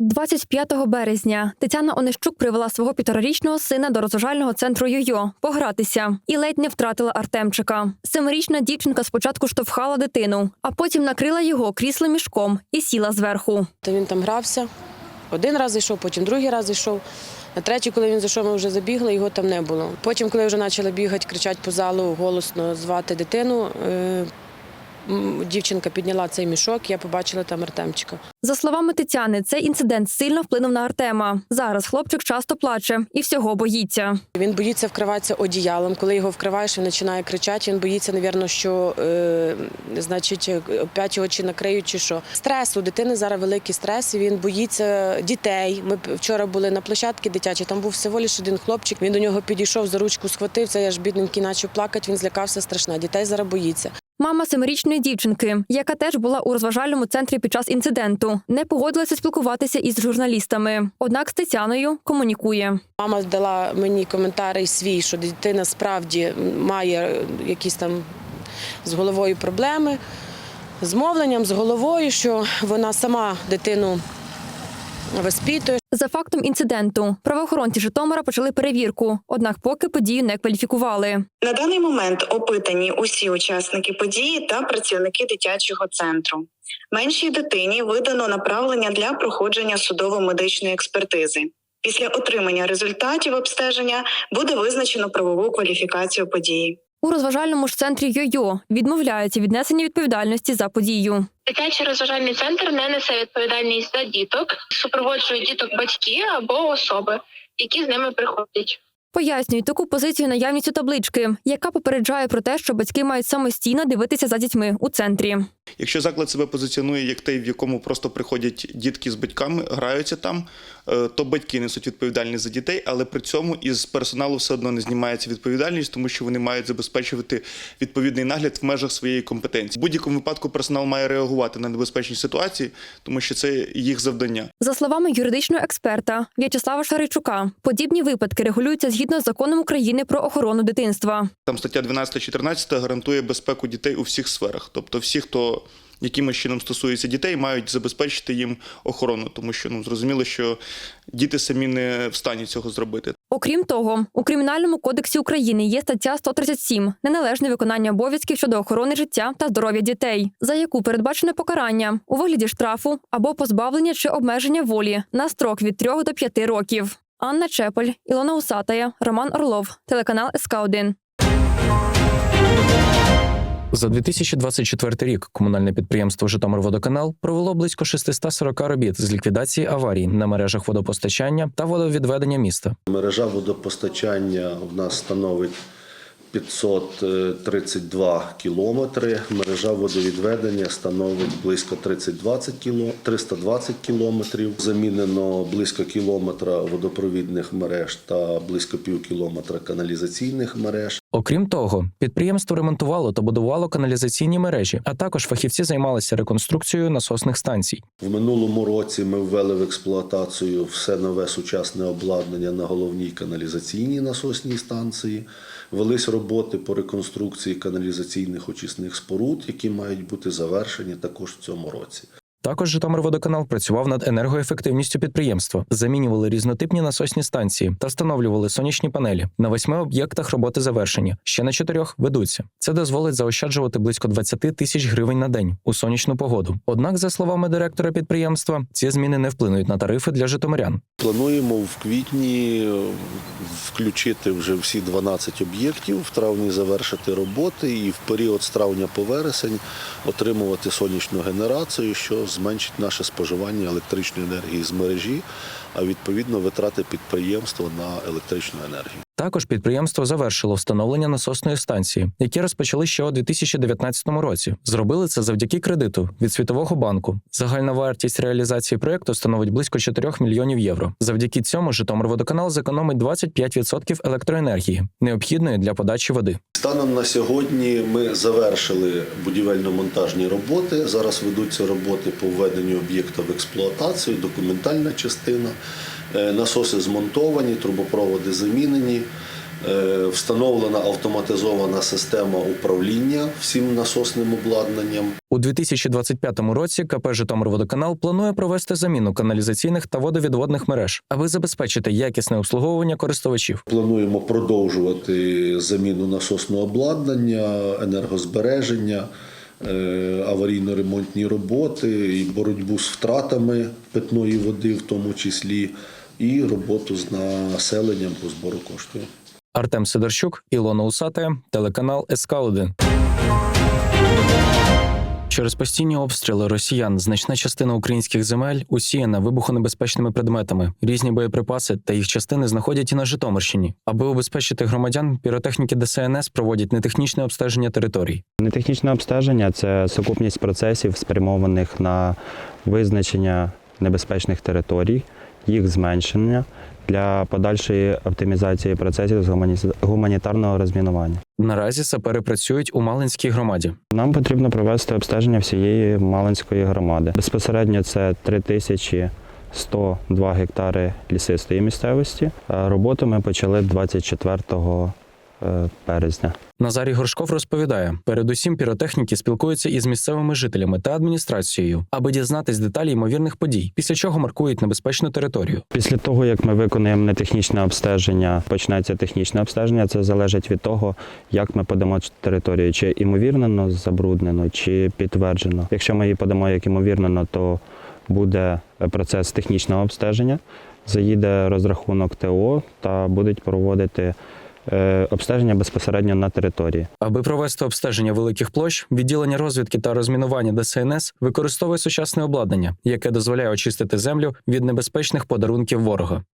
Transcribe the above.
25 березня Тетяна Онищук привела свого півторарічного сина до розважального центру Йо-Йо погратися і ледь не втратила Артемчика. Семирічна дівчинка спочатку штовхала дитину, а потім накрила його кріслом мішком і сіла зверху. То він там грався. Один раз зайшов, потім другий раз зайшов. На третій, коли він зайшов, ми вже забігли, його там не було. Потім, коли вже почали бігати, кричати по залу, голосно звати дитину, е, дівчинка підняла цей мішок, я побачила там Артемчика. За словами Тетяни, цей інцидент сильно вплинув на Артема. Зараз хлопчик часто плаче і всього боїться. Він боїться вкриватися одіялом. Коли його вкриваєш, він починає кричати. Він боїться, навірно, що е, значить, опять його чи накриють, чи що. Стрес у дитини зараз великий стрес. Він боїться дітей. Ми вчора були на площадці дитячій. Там був всього лише один хлопчик. Він до нього підійшов за ручку, схватив. Це я ж бідненький, почав плакати. Він злякався страшне. Дітей зараз боїться. Мама семирічної дівчинки, яка теж була у розважальному центрі під час інциденту, не погодилася спілкуватися із журналістами. Однак з Тетяною комунікує. Мама дала мені коментарій свій, що дитина справді має якісь там з головою проблеми, з мовленням, з головою, що вона сама дитину воспитує. За фактом інциденту правоохоронці Житомира почали перевірку, однак поки подію не кваліфікували. На даний момент опитані усі учасники події та працівники дитячого центру. Меншій дитині видано направлення для проходження судово-медичної експертизи. Після отримання результатів обстеження буде визначено правову кваліфікацію події. У розважальному ж центрі Йо-Йо відмовляються від несення відповідальності за подію. Дитячий розважальний центр не несе відповідальність за діток, супроводжують діток батьки або особи, які з ними приходять. Пояснюють таку позицію наявністю таблички, яка попереджає про те, що батьки мають самостійно дивитися за дітьми у центрі. Якщо заклад себе позиціонує як той, в якому просто приходять дітки з батьками, граються там, е, то батьки несуть відповідальність за дітей, але при цьому із персоналу все одно не знімається відповідальність, тому що вони мають забезпечувати відповідний нагляд в межах своєї компетенції. В будь-якому випадку персонал має реагувати на небезпечні ситуації, тому що це їх завдання. За словами юридичного експерта В'ячеслава Шаричука, подібні випадки регулюються згідно з законом України про охорону дитинства. Там стаття 12-14 гарантує безпеку дітей у всіх сферах. Тобто, всі, хто якимось чином стосується дітей, мають забезпечити їм охорону, тому що ну зрозуміло, що діти самі не в стані цього зробити. Окрім того, у кримінальному кодексі України є стаття 137 неналежне виконання обов'язків щодо охорони життя та здоров'я дітей, за яку передбачене покарання у вигляді штрафу або позбавлення чи обмеження волі на строк від 3 до 5 років. Анна Чепель, Ілона Усатая, Роман Орлов, телеканал СК 1 За 2024 рік комунальне підприємство Житомирводоканал провело близько 640 робіт з ліквідації аварій на мережах водопостачання та водовідведення міста. Мережа водопостачання в нас становить 532 кілометри. Мережа водовідведення становить близько 30-20 кіло- 320 кілометрів. Замінено близько кілометра водопровідних мереж та близько пів кілометра каналізаційних мереж. Окрім того, підприємство ремонтувало та будувало каналізаційні мережі, а також фахівці займалися реконструкцією насосних станцій. В минулому році ми ввели в експлуатацію все нове сучасне обладнання на головній каналізаційній насосній станції. Велись роботи по реконструкції каналізаційних очисних споруд, які мають бути завершені також в цьому році. Також Житомирводоканал працював над енергоефективністю підприємства, замінювали різнотипні насосні станції та встановлювали сонячні панелі. На восьми об'єктах роботи завершені. Ще на чотирьох ведуться. Це дозволить заощаджувати близько 20 тисяч гривень на день у сонячну погоду. Однак, за словами директора підприємства, ці зміни не вплинуть на тарифи для житомирян. Плануємо в квітні е, включити вже всі 12 об'єктів, в травні завершити роботи і в період з травня по вересень отримувати сонячну генерацію, що зменшить наше споживання електричної енергії з мережі, а відповідно витрати підприємства на електричну енергію. Також підприємство завершило встановлення насосної станції, які розпочали ще у 2019 році. Зробили це завдяки кредиту від Світового банку. Загальна вартість реалізації проєкту становить близько 4 мільйонів євро. Завдяки цьому Житомирводоканал зекономить 25% електроенергії, необхідної для подачі води. Станом на сьогодні ми завершили будівельно-монтажні роботи. Зараз ведуться роботи по введенню об'єкта в експлуатацію, документальна частина. Е, Насоси змонтовані, трубопроводи замінені. Е, Встановлена автоматизована система управління всім насосним обладнанням. У 2025 році КП «Житомирводоканал» планує провести заміну каналізаційних та водовідводних мереж, аби забезпечити якісне обслуговування користувачів. Плануємо продовжувати заміну насосного обладнання, енергозбереження, аварійно-ремонтні роботи, і боротьбу з втратами питної води, в тому числі, і роботу з населенням по збору коштів. Артем Сидорчук, Ілона Усате, телеканал СК 1 Через постійні обстріли росіян значна частина українських земель усіяна вибухонебезпечними предметами. Різні боєприпаси та їх частини знаходять і на Житомирщині. Аби убезпечити громадян, піротехніки ДСНС проводять нетехнічне обстеження територій. Нетехнічне обстеження це сукупність процесів, спрямованих на визначення небезпечних територій, їх зменшення для подальшої оптимізації процесів з гумані- гуманітарного розмінування. Наразі сапери працюють у Малинській громаді. Нам потрібно провести обстеження всієї Малинської громади. Безпосередньо це 3102 гектари лісистої місцевості. Роботу ми почали 24 е, березня. Назарій Горшков розповідає: передусім піротехніки спілкуються із місцевими жителями та адміністрацією, аби дізнатись деталі ймовірних подій, після чого маркують небезпечну територію. Після того, як ми виконуємо нетехнічне обстеження, почнеться технічне обстеження. Це залежить від того, як ми подамо територію, чи імовірно забруднено, чи підтверджено. Якщо ми її подамо як імовірно, то буде процес технічного обстеження, заїде розрахунок ТО та будуть проводити е, обстеження безпосередньо на території. Аби провести обстеження великих площ, відділення розвідки та розмінування ДСНС використовує сучасне обладнання, яке дозволяє очистити землю від небезпечних подарунків ворога.